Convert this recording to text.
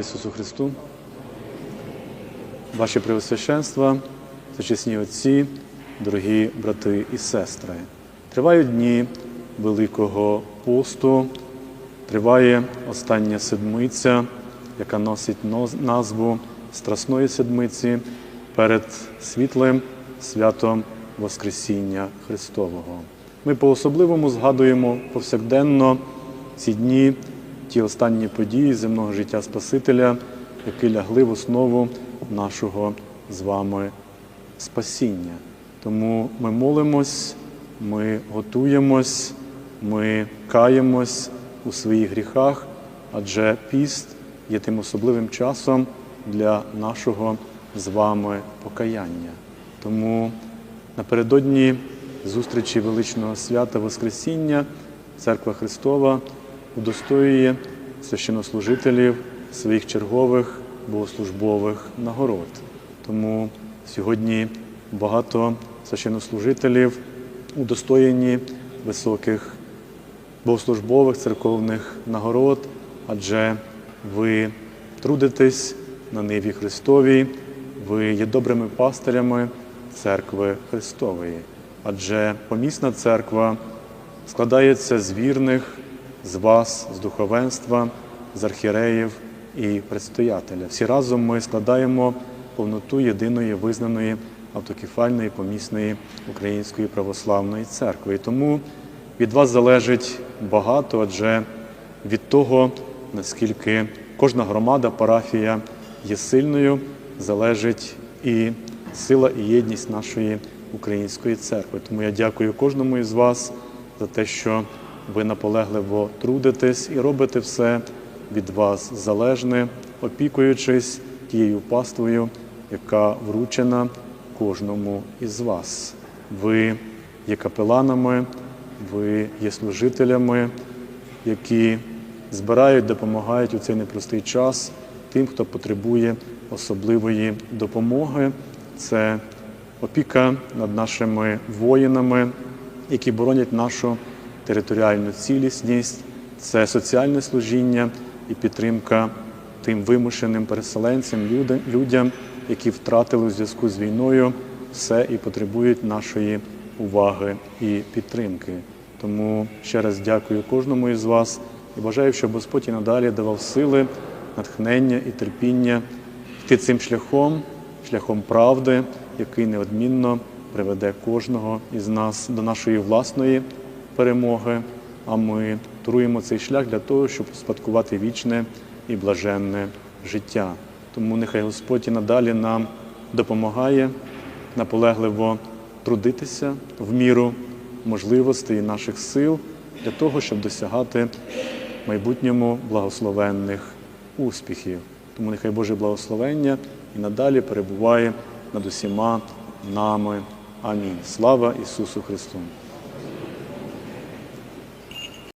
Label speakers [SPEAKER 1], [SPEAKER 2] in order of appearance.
[SPEAKER 1] Ісусу Христу, Ваше Преосвященства, зачесні отці, дорогі брати і сестри. Тривають дні Великого посту, триває остання седмиця, яка носить назву Страсної седмиці перед світлим святом Воскресіння Христового. Ми по-особливому згадуємо повсякденно ці дні, ті останні події земного життя Спасителя, які лягли в основу нашого з вами спасіння. Тому ми молимось, ми готуємось, ми каємось у своїх гріхах, адже піст є тим особливим часом для нашого з вами покаяння. Тому напередодні зустрічі величного свята Воскресіння Церква Христова удостоює священнослужителів своїх чергових богослужбових нагород. Тому сьогодні багато священнослужителів удостоєні високих богослужбових церковних нагород, адже ви трудитесь на ниві Христовій, ви є добрими пастирями церкви Христової. Адже помісна церква складається з вірних, з вас, з духовенства, з архіреїв і предстоятеля. Всі разом ми складаємо повноту єдиної визнаної автокефальної помісної Української православної церкви. І тому від вас залежить багато, адже від того, наскільки кожна громада, парафія є сильною, залежить і сила і єдність нашої української церкви. Тому я дякую кожному із вас за те, що ви наполегливо трудитесь і робите все від вас залежне, опікуючись тією паствою, яка вручена кожному із вас. Ви є капеланами, ви є служителями, які збирають, допомагають у цей непростий час тим, хто потребує особливої допомоги. Це опіка над нашими воїнами, які боронять нашу територіальну цілісність, це соціальне служіння і підтримка тим вимушеним переселенцям, людям- які втратили у зв'язку з війною все і потребують нашої уваги і підтримки. Тому ще раз дякую кожному із вас і бажаю, щоб Господь і надалі давав сили, натхнення і терпіння йти цим шляхом, шляхом правди, який неодмінно приведе кожного із нас до нашої власної перемоги. А ми туруємо цей шлях для того, щоб спадкувати вічне і блаженне життя. Тому нехай Господь і надалі нам допомагає наполегливо трудитися в міру можливостей і наших сил для того, щоб досягати в майбутньому благословенних успіхів. Тому нехай Боже благословення і надалі перебуває над усіма нами. Амінь. Слава Ісусу Христу!